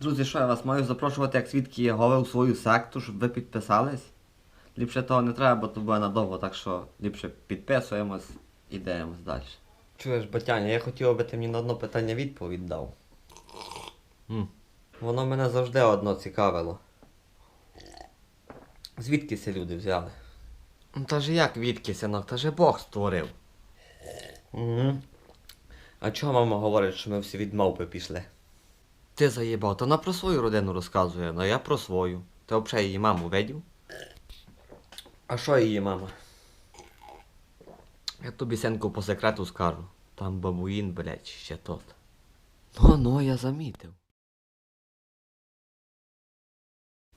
Друзі, що я вас маю запрошувати як свідки Єгови у свою секту, щоб ви підписались? Ліпше того не треба, бо то буде надовго, так що ліпше підписуємось і дивимось далі. Чуєш, батяня, я хотів, аби ти мені на одне питання відповідь дав. М. Воно мене завжди одно цікавило. Звідки ці люди взяли? Ну, Та ж як відки, синок, та же Бог створив. Угу. А чого мама говорить, що ми всі від мавпи пішли? Ти заїбав, то вона про свою родину розказує, а я про свою. Ти взагалі її маму видів? А що її мама? Я тобі сенку по секрету скажу. Там бабуїн, блядь, ще тот. Ну, ну, я замітив.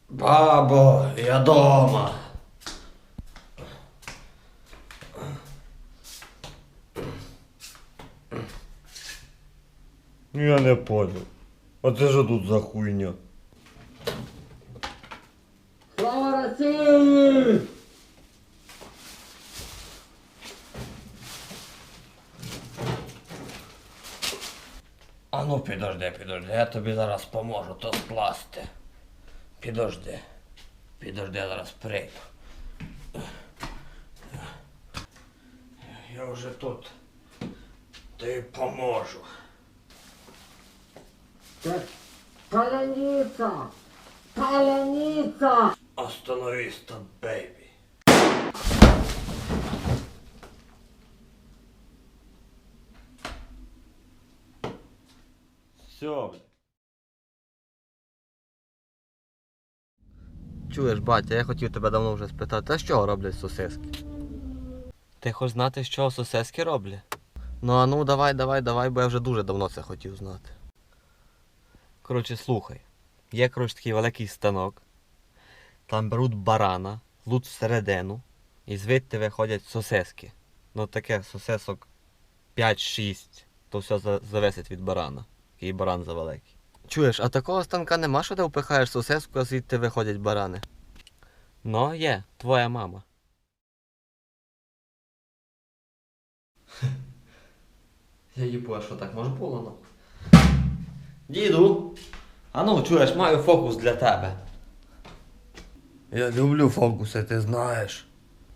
Бабо, я дома. Я не понял. А це що тут за хуйня? Слава Росії! А ну підожди, підожди, я тобі зараз поможу то скласти. Підожди. Підожди, я зараз прийду. Я вже тут. Ти поможу. Паляниця! Паляниця! Остановись там, бейбі. Все, блядь. Чуєш, батя, я хотів тебе давно вже спитати, а з чого роблять сосиски? Ти хочеш знати, з чого сосиски роблять? Ну а ну давай, давай, давай, бо я вже дуже давно це хотів знати. Коротше, слухай. Є, коротше, такий великий станок. Там беруть барана, лут всередину, і звідти виходять сосиски. Ну таке сосисок 5-6, то все за- зависить від барана. Який баран завеликий. Чуєш, а такого станка нема, що ти впихаєш сосиску, а звідти виходять барани? Ну, є, твоя мама. Я їбу, а що так може було, ну? Діду! А ну, чуєш, маю фокус для тебе. Я люблю фокуси, ти знаєш.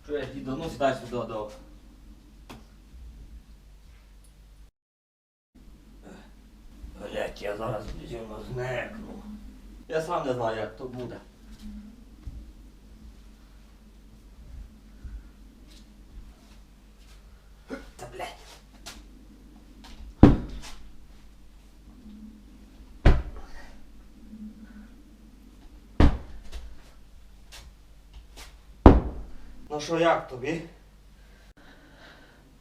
Чуєш, діду, ну сідай сюди до. Блять, я зараз зникну. Я сам не знаю, як то буде. Ну що, як тобі?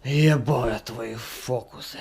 Єбаю твої фокуси.